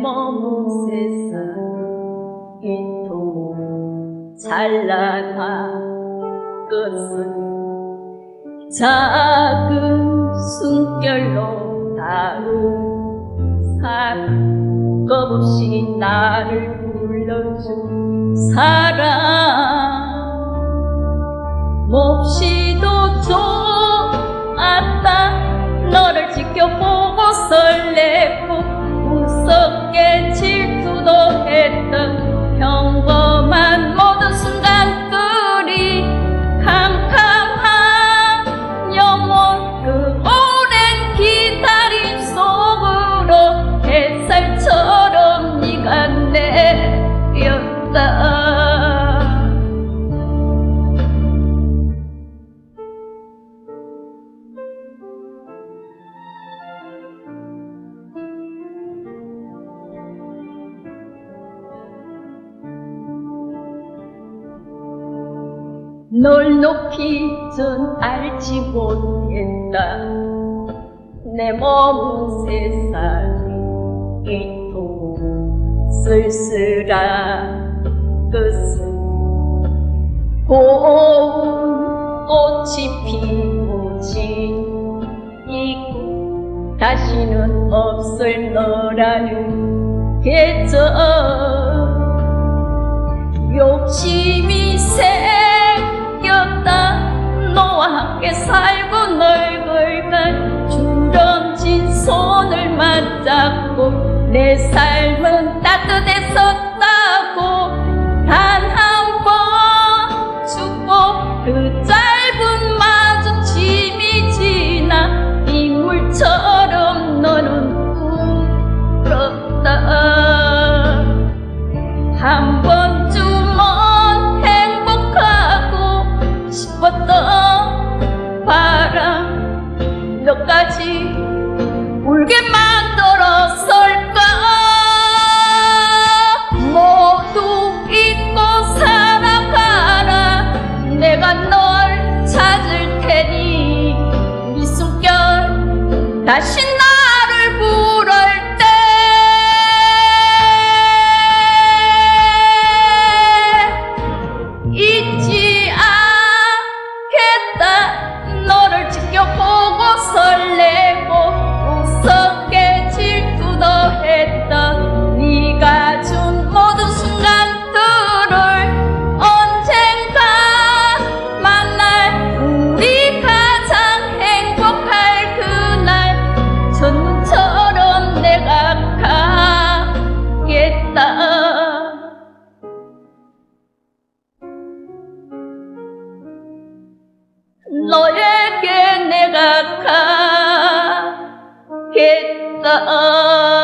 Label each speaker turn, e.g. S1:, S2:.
S1: 머문 세상 이토록 잘나가 끝은 작은 숨결로 다룬 사랑 겁없이 나를 불러준 사람 몹시 널 높이 전 알지 못했다. 내 몸은 세상이 이토록 쓸쓸한 것은 고운 꽃이 피우지 이고 다시는 없을 너라는 계절 잡고 내 삶은 따뜻했었다고 단 한 번 죽고 그 짧은 마주침이 지나 인물처럼 너는 울었다. 한 번쯤은 행복하고 싶었던 바람 너까지 울게 만들었 다시 나 내가 가겠다